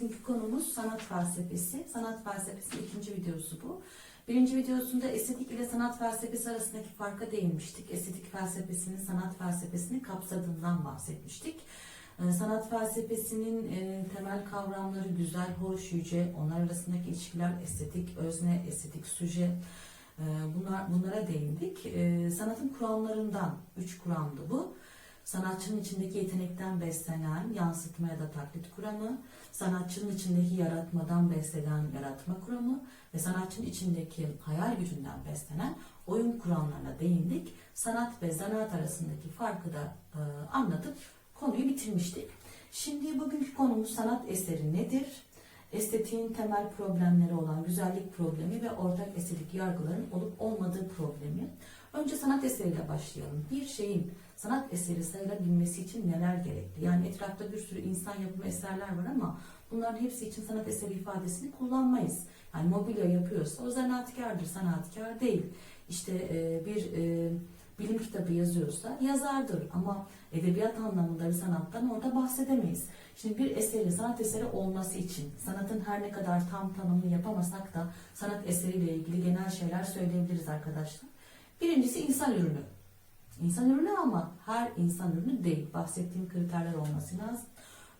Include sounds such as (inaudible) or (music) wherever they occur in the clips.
bugünkü konumuz sanat felsefesi. Sanat felsefesi ikinci videosu bu. Birinci videosunda estetik ile sanat felsefesi arasındaki farka değinmiştik. Estetik felsefesinin sanat felsefesini kapsadığından bahsetmiştik. Ee, Sanat felsefesinin e, temel kavramları güzel, hoş, yüce, onlar arasındaki ilişkiler estetik, özne, estetik, suje, e, bunlar, bunlara değindik. E, Sanatın kuramlarından, üç kuramdı bu. Sanatçının içindeki yetenekten beslenen yansıtma ya da taklit kuramı, sanatçının içindeki yaratmadan beslenen yaratma kuramı ve sanatçının içindeki hayal gücünden beslenen oyun kuramlarına değindik. Sanat ve zanaat arasındaki farkı da e, anlatıp konuyu bitirmiştik. Şimdi bugünkü konumuz sanat eseri nedir? Estetiğin temel problemleri olan güzellik problemi ve ortak estetik yargıların olup olmadığı problemi. Önce sanat eseriyle başlayalım. Bir şeyin sanat eseri sayılabilmesi için neler gerekli? Yani etrafta bir sürü insan yapımı eserler var ama bunların hepsi için sanat eseri ifadesini kullanmayız. Yani mobilya yapıyorsa o zanaatkardır, sanatkar değil. İşte e, bir e, bilim kitabı yazıyorsa yazardır ama edebiyat anlamında bir sanattan orada bahsedemeyiz. Şimdi bir eserin sanat eseri olması için sanatın her ne kadar tam tanımını yapamasak da sanat eseriyle ilgili genel şeyler söyleyebiliriz arkadaşlar. Birincisi insan ürünü. İnsan ürünü ama her insan ürünü değil. Bahsettiğim kriterler olması lazım.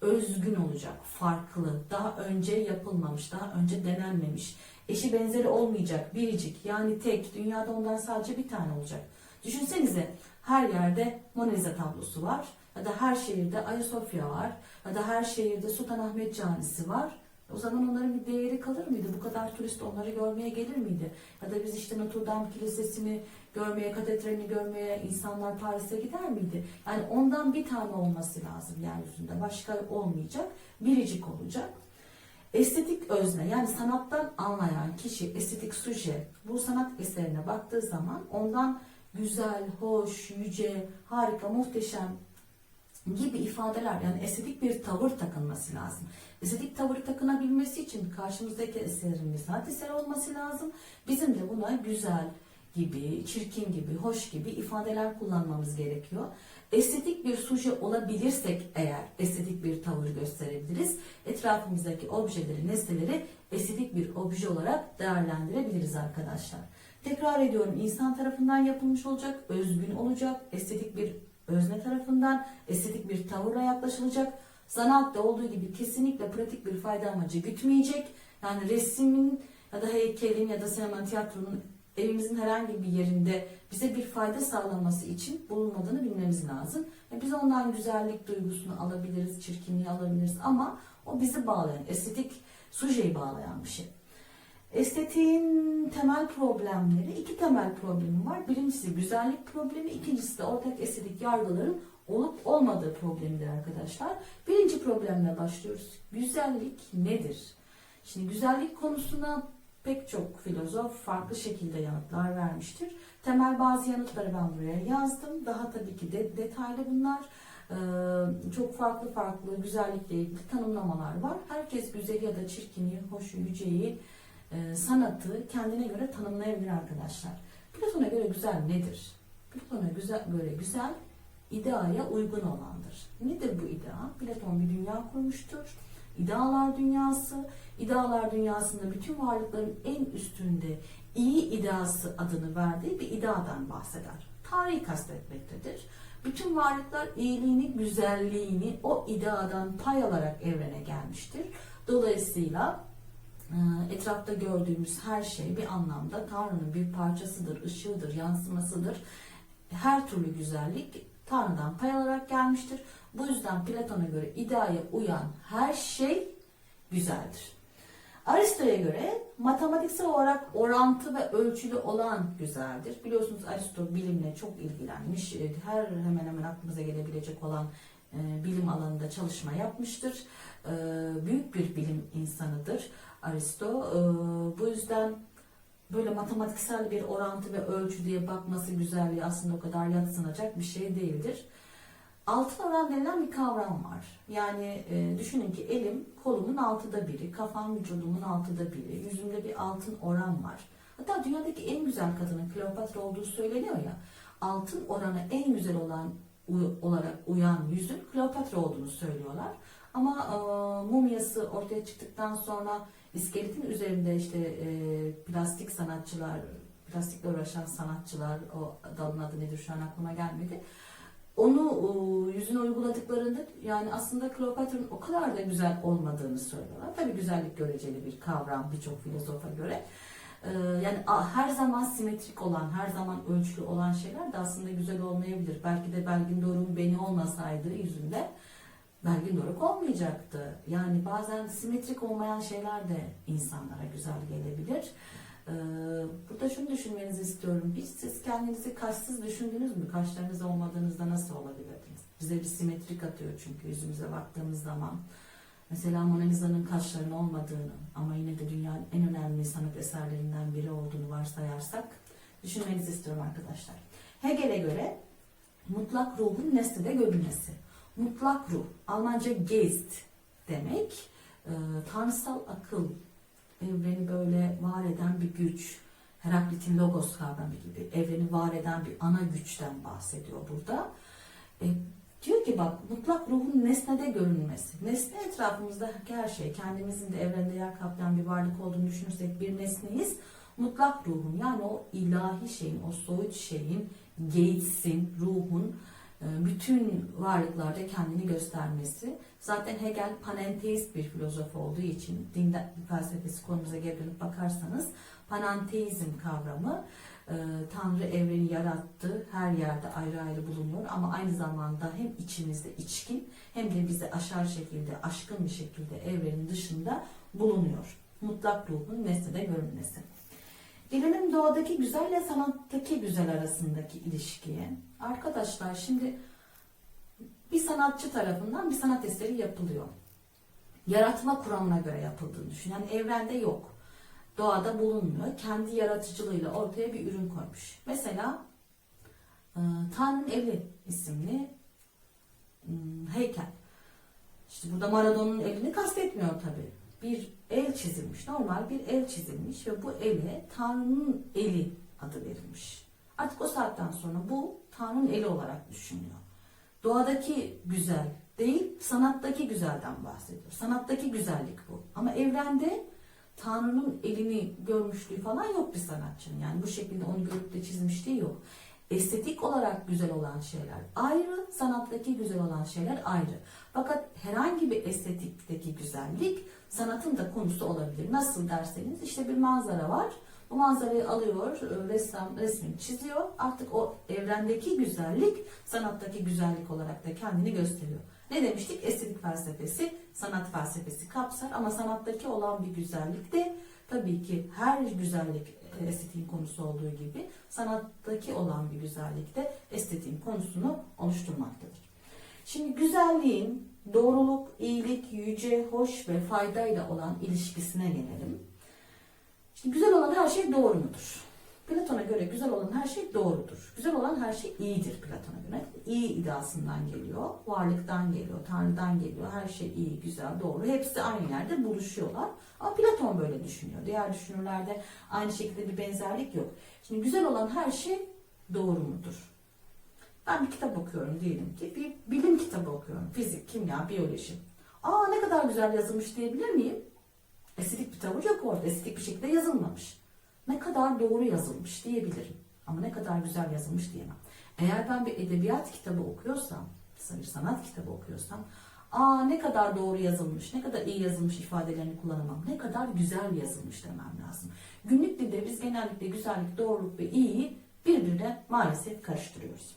Özgün olacak, farklı, daha önce yapılmamış, daha önce denenmemiş, eşi benzeri olmayacak, biricik yani tek, dünyada ondan sadece bir tane olacak. Düşünsenize her yerde Mona Lisa tablosu var ya da her şehirde Ayasofya var ya da her şehirde Sultanahmet Camisi var. O zaman onların bir değeri kalır mıydı? Bu kadar turist onları görmeye gelir miydi? Ya da biz işte Notre Dame Kilisesi'ni görmeye, katedralini görmeye insanlar Paris'e gider miydi? Yani ondan bir tane olması lazım yeryüzünde. Başka olmayacak. Biricik olacak. Estetik özne yani sanattan anlayan kişi, estetik suje bu sanat eserine baktığı zaman ondan güzel, hoş, yüce, harika, muhteşem gibi ifadeler yani estetik bir tavır takılması lazım. Estetik tavır takınabilmesi için karşımızdaki eserin bir sanat eseri olması lazım. Bizim de buna güzel gibi, çirkin gibi, hoş gibi ifadeler kullanmamız gerekiyor. Estetik bir suje olabilirsek eğer estetik bir tavır gösterebiliriz. Etrafımızdaki objeleri, nesneleri estetik bir obje olarak değerlendirebiliriz arkadaşlar. Tekrar ediyorum insan tarafından yapılmış olacak, özgün olacak, estetik bir özne tarafından estetik bir tavırla yaklaşılacak. Zanaatte olduğu gibi kesinlikle pratik bir fayda amacı gütmeyecek. Yani resmin ya da heykelin ya da sinema tiyatronun evimizin herhangi bir yerinde bize bir fayda sağlaması için bulunmadığını bilmemiz lazım. Ve biz ondan güzellik duygusunu alabiliriz, çirkinliği alabiliriz ama o bizi bağlayan, estetik sujeyi bağlayan bir şey. Estetiğin temel problemleri, iki temel problemi var. Birincisi güzellik problemi, ikincisi de ortak estetik yargıların olup olmadığı problemidir arkadaşlar. Birinci problemle başlıyoruz. Güzellik nedir? Şimdi güzellik konusuna pek çok filozof farklı şekilde yanıtlar vermiştir. Temel bazı yanıtları ben buraya yazdım. Daha tabii ki de detaylı bunlar. Ee, çok farklı farklı güzellikle ilgili tanımlamalar var. Herkes güzel ya da çirkini, hoşu, yüceyi, e, sanatı kendine göre tanımlayabilir arkadaşlar. Platon'a göre güzel nedir? Platon'a güzel, göre güzel, ideaya uygun olandır. Nedir bu idea? Platon bir dünya kurmuştur. İdealar dünyası, idealar dünyasında bütün varlıkların en üstünde iyi ideası adını verdiği bir ideadan bahseder. Tarihi kastetmektedir. Bütün varlıklar iyiliğini, güzelliğini o ideadan pay alarak evrene gelmiştir. Dolayısıyla e, etrafta gördüğümüz her şey bir anlamda Tanrı'nın bir parçasıdır, ışığıdır, yansımasıdır. Her türlü güzellik Tanrı'dan pay alarak gelmiştir. Bu yüzden Platon'a göre ideaya uyan her şey güzeldir. Aristo'ya göre matematiksel olarak orantı ve ölçülü olan güzeldir. Biliyorsunuz Aristo bilimle çok ilgilenmiş. E, Her hemen hemen aklımıza gelebilecek olan e, bilim alanında çalışma yapmıştır. E, Büyük bir bilim insanıdır Aristo. Bu yüzden böyle matematiksel bir orantı ve ölçü diye bakması güzelliği aslında o kadar yatsınacak bir şey değildir. Altın oran denilen bir kavram var. Yani e, düşünün ki elim kolumun altıda biri, kafam vücudumun altıda biri, yüzümde bir altın oran var. Hatta dünyadaki en güzel kadının Kleopatra olduğu söyleniyor ya. Altın oranı en güzel olan olarak uyan yüzün Kleopatra olduğunu söylüyorlar. Ama e, mumyası ortaya çıktıktan sonra iskeletin üzerinde işte e, plastik sanatçılar, plastikle uğraşan sanatçılar, o dalın adı nedir şu an aklıma gelmedi. Onu e, yüzüne uyguladıklarında yani aslında Kleopatra'nın o kadar da güzel olmadığını söylüyorlar. Tabii güzellik göreceli bir kavram birçok filozofa göre. Ee, yani her zaman simetrik olan, her zaman ölçülü olan şeyler de aslında güzel olmayabilir. Belki de Belgin Doruk'un beni olmasaydı yüzünde Belgin Doruk olmayacaktı. Yani bazen simetrik olmayan şeyler de insanlara güzel gelebilir. Ee, burada şunu düşünmenizi istiyorum. Hiç siz kendinizi kaşsız düşündünüz mü? Kaşlarınız olmadığınızda nasıl olabilirdiniz? Bize bir simetrik atıyor çünkü yüzümüze baktığımız zaman. Mesela Mona Lisa'nın kaşlarının olmadığını ama yine de dünyanın en önemli sanat eserlerinden biri olduğunu varsayarsak düşünmenizi istiyorum arkadaşlar. Hegel'e göre mutlak ruhun nesnede görünmesi. Mutlak ruh, Almanca Geist demek, e, tanrısal akıl, evreni böyle var eden bir güç, Heraklit'in logos kavramı gibi evreni var eden bir ana güçten bahsediyor burada. E, diyor ki bak mutlak ruhun nesnede görünmesi. Nesne etrafımızdaki her şey, kendimizin de evrende yer kaplayan bir varlık olduğunu düşünürsek bir nesneyiz. Mutlak ruhun yani o ilahi şeyin, o soyut şeyin, Gates'in, ruhun bütün varlıklarda kendini göstermesi. Zaten Hegel panenteist bir filozof olduğu için din felsefesi konumuza geri dönüp bakarsanız panenteizm kavramı e, Tanrı evreni yarattı, her yerde ayrı ayrı bulunuyor ama aynı zamanda hem içimizde içkin hem de bizi aşar şekilde, aşkın bir şekilde evrenin dışında bulunuyor. Mutlak ruhun nesnede görünmesi. Gelelim doğadaki güzelle sanattaki güzel arasındaki ilişkiye. Arkadaşlar şimdi bir sanatçı tarafından bir sanat eseri yapılıyor. Yaratma kuramına göre yapıldığını düşün. Yani evrende yok. Doğada bulunmuyor. Kendi yaratıcılığıyla ortaya bir ürün koymuş. Mesela e, Tanrı'nın Eli isimli hmm, heykel. İşte burada Maradona'nın elini kastetmiyor tabii. Bir el çizilmiş, normal bir el çizilmiş ve bu ele Tanrı'nın eli adı verilmiş. Artık o saatten sonra bu Tanrı'nın eli olarak düşünüyor. Doğadaki güzel değil, sanattaki güzelden bahsediyor. Sanattaki güzellik bu. Ama evrende Tanrı'nın elini görmüşlüğü falan yok bir sanatçının. Yani bu şekilde onu görüp de çizmişliği yok. Estetik olarak güzel olan şeyler ayrı, sanattaki güzel olan şeyler ayrı. Fakat herhangi bir estetikteki güzellik sanatın da konusu olabilir. Nasıl derseniz işte bir manzara var. Bu manzarayı alıyor, ressam resmini çiziyor. Artık o evrendeki güzellik sanattaki güzellik olarak da kendini gösteriyor. Ne demiştik? Estetik felsefesi, sanat felsefesi kapsar ama sanattaki olan bir güzellik de tabii ki her güzellik estetiğin konusu olduğu gibi sanattaki olan bir güzellik de estetiğin konusunu oluşturmaktadır. Şimdi güzelliğin doğruluk, iyilik, yüce, hoş ve faydayla olan ilişkisine gelelim. Şimdi güzel olan her şey doğru mudur? Platon'a göre güzel olan her şey doğrudur. Güzel olan her şey iyidir Platon'a göre. İyi iddiasından geliyor, varlıktan geliyor, Tanrı'dan geliyor. Her şey iyi, güzel, doğru. Hepsi aynı yerde buluşuyorlar. Ama Platon böyle düşünüyor. Diğer düşünürlerde aynı şekilde bir benzerlik yok. Şimdi güzel olan her şey doğru mudur? Ben bir kitap okuyorum diyelim ki. Bir bilim kitabı okuyorum. Fizik, kimya, biyoloji. Aa ne kadar güzel yazılmış diyebilir miyim? Estetik bir tavır yok orada. Estetik bir şekilde yazılmamış. Ne kadar doğru yazılmış diyebilirim. Ama ne kadar güzel yazılmış diyemem. Eğer ben bir edebiyat kitabı okuyorsam, bir sanat kitabı okuyorsam, aa ne kadar doğru yazılmış, ne kadar iyi yazılmış ifadelerini kullanamam. Ne kadar güzel yazılmış demem lazım. Günlük dilde biz genellikle güzellik, doğruluk ve iyiyi birbirine maalesef karıştırıyoruz.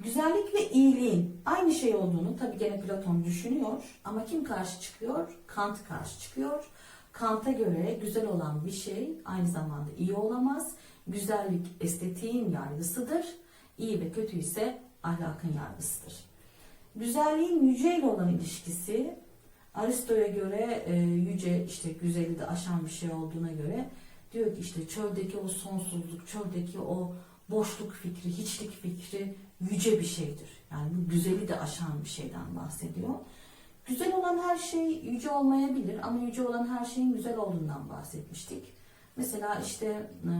Güzellik ve iyiliğin aynı şey olduğunu tabii gene Platon düşünüyor ama kim karşı çıkıyor? Kant karşı çıkıyor. Kant'a göre güzel olan bir şey aynı zamanda iyi olamaz. Güzellik estetiğin yargısıdır. İyi ve kötü ise ahlakın yargısıdır. Güzelliğin yüceyle olan ilişkisi Aristo'ya göre e, yüce işte güzeli de aşan bir şey olduğuna göre diyor ki işte çöldeki o sonsuzluk, çöldeki o boşluk fikri, hiçlik fikri yüce bir şeydir. Yani bu güzeli de aşan bir şeyden bahsediyor. Güzel olan her şey yüce olmayabilir ama yüce olan her şeyin güzel olduğundan bahsetmiştik. Mesela işte e,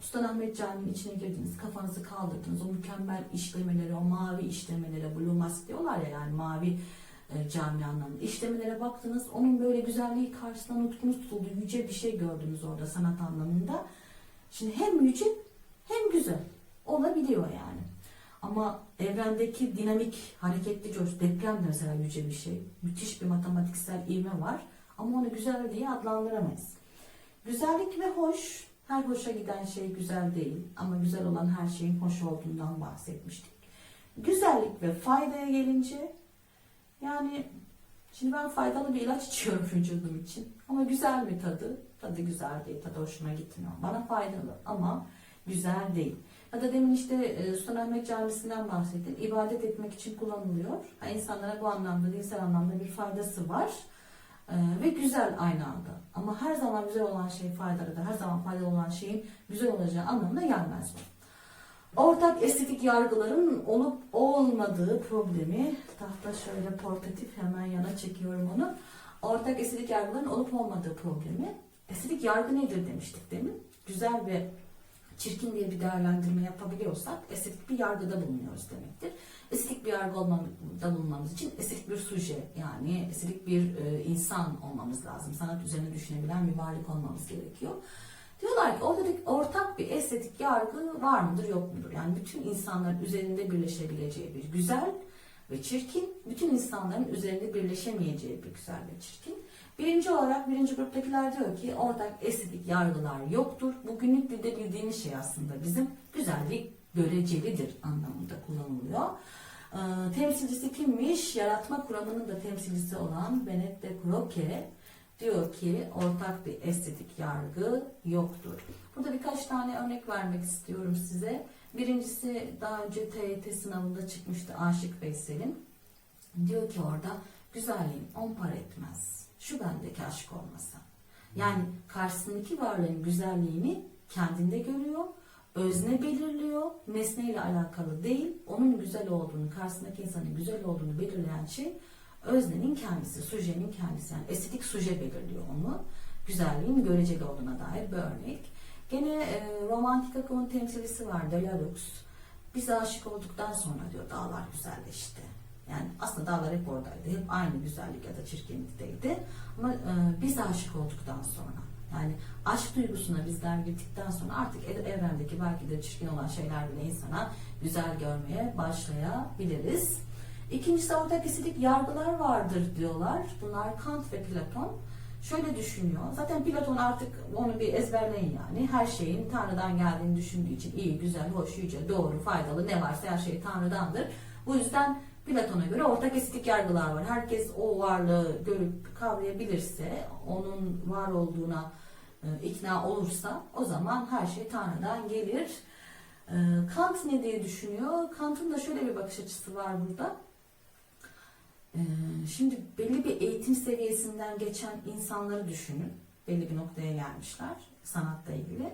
Sultanahmet Camii'nin içine girdiniz, kafanızı kaldırdınız, o mükemmel işlemeleri, o mavi işlemelere, blue mask diyorlar ya yani mavi e, cami anlamında. İşlemelere baktınız, onun böyle güzelliği karşısında nutkunuz tutuldu, yüce bir şey gördünüz orada sanat anlamında. Şimdi hem yüce hem güzel olabiliyor yani. Ama evrendeki dinamik, hareketli coş, deprem de mesela yüce bir şey. Müthiş bir matematiksel ivme var. Ama onu güzel diye adlandıramayız. Güzellik ve hoş, her hoşa giden şey güzel değil. Ama güzel olan her şeyin hoş olduğundan bahsetmiştik. Güzellik ve faydaya gelince, yani şimdi ben faydalı bir ilaç içiyorum (laughs) vücudum için. Ama güzel mi tadı? Tadı güzel değil, tadı hoşuma gitmiyor. Bana faydalı ama güzel değil. Ya da demin işte e, Sultanahmet Camisi'nden bahsettim. İbadet etmek için kullanılıyor. Ha, insanlara bu anlamda, dinsel anlamda bir faydası var. E, ve güzel aynı anda. Ama her zaman güzel olan şey faydalıdır. Her zaman faydalı olan şeyin güzel olacağı anlamına gelmez bu. Ortak estetik yargıların olup olmadığı problemi, tahta şöyle portatif hemen yana çekiyorum onu. Ortak estetik yargıların olup olmadığı problemi. Estetik yargı nedir demiştik demin. Güzel ve çirkin diye bir değerlendirme yapabiliyorsak estetik bir yargıda bulunuyoruz demektir. Estetik bir yargı olmada bulunmamız için estetik bir suje yani estetik bir e, insan olmamız lazım. Sanat üzerine düşünebilen bir varlık olmamız gerekiyor. Diyorlar ki ortada ortak bir estetik yargı var mıdır yok mudur? Yani bütün insanların üzerinde birleşebileceği bir güzel ve çirkin, bütün insanların üzerinde birleşemeyeceği bir güzel ve çirkin. Birinci olarak birinci gruptakiler diyor ki ortak estetik yargılar yoktur. Bu günlük dilde bildiğimiz şey aslında bizim güzellik görecelidir anlamında kullanılıyor. Ee, temsilcisi kimmiş? Yaratma kuramının da temsilcisi olan Bennett de Croce diyor ki ortak bir estetik yargı yoktur. Burada birkaç tane örnek vermek istiyorum size. Birincisi daha önce TYT sınavında çıkmıştı Aşık Veysel'in. Diyor ki orada güzelliğin on para etmez. Şu bendeki aşk olmasa. Yani karşısındaki varlığın güzelliğini kendinde görüyor, özne belirliyor, nesneyle alakalı değil, onun güzel olduğunu, karşısındaki insanın güzel olduğunu belirleyen şey öznenin kendisi, sujenin kendisi. Yani estetik suje belirliyor onu. Güzelliğin göreceli olduğuna dair bir örnek. Gene e, romantik akımın temsilcisi var Delalux. Biz aşık olduktan sonra diyor dağlar güzelleşti. Yani aslında dağlar hep oradaydı. Hep aynı güzellik ya da çirkinlikteydi. Ama e, biz aşık olduktan sonra yani aşk duygusuna bizler girdikten sonra artık ev- evrendeki belki de çirkin olan şeyler bile insana güzel görmeye başlayabiliriz. İkincisi ortak estetik yargılar vardır diyorlar. Bunlar Kant ve Platon. Şöyle düşünüyor. Zaten Platon artık onu bir ezberleyin yani. Her şeyin Tanrı'dan geldiğini düşündüğü için iyi, güzel, hoş, yüce, doğru, faydalı ne varsa her şey Tanrı'dandır. Bu yüzden Platon'a göre ortak estetik yargılar var. Herkes o varlığı görüp kavrayabilirse, onun var olduğuna e, ikna olursa o zaman her şey Tanrı'dan gelir. E, Kant ne diye düşünüyor? Kant'ın da şöyle bir bakış açısı var burada. E, Şimdi belli bir eğitim seviyesinden geçen insanları düşünün. Belli bir noktaya gelmişler sanatla ilgili.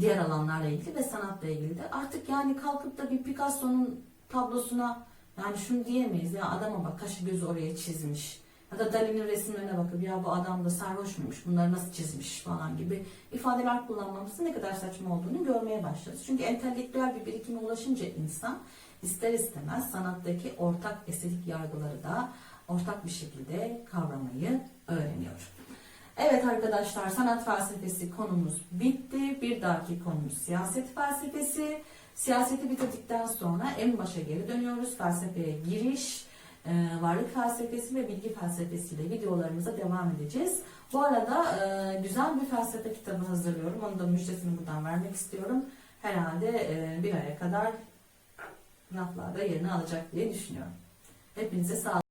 Diğer alanlarla ilgili ve sanatla ilgili de. Artık yani kalkıp da bir Picasso'nun tablosuna yani şunu diyemeyiz ya adama bak kaşı gözü oraya çizmiş. Ya da Dali'nin resimlerine bakıp ya bu adam da sarhoş muymuş bunları nasıl çizmiş falan gibi ifadeler kullanmamızın ne kadar saçma olduğunu görmeye başlarız. Çünkü entelektüel bir birikime ulaşınca insan ister istemez sanattaki ortak estetik yargıları da ortak bir şekilde kavramayı öğreniyor. Evet arkadaşlar sanat felsefesi konumuz bitti. Bir dahaki konumuz siyaset felsefesi. Siyaseti bitirdikten sonra en başa geri dönüyoruz. Felsefeye giriş, e, varlık felsefesi ve bilgi felsefesiyle videolarımıza devam edeceğiz. Bu arada e, güzel bir felsefe kitabı hazırlıyorum. Onu da müjdesini buradan vermek istiyorum. Herhalde e, bir aya kadar raflarda yerini alacak diye düşünüyorum. Hepinize sağlık.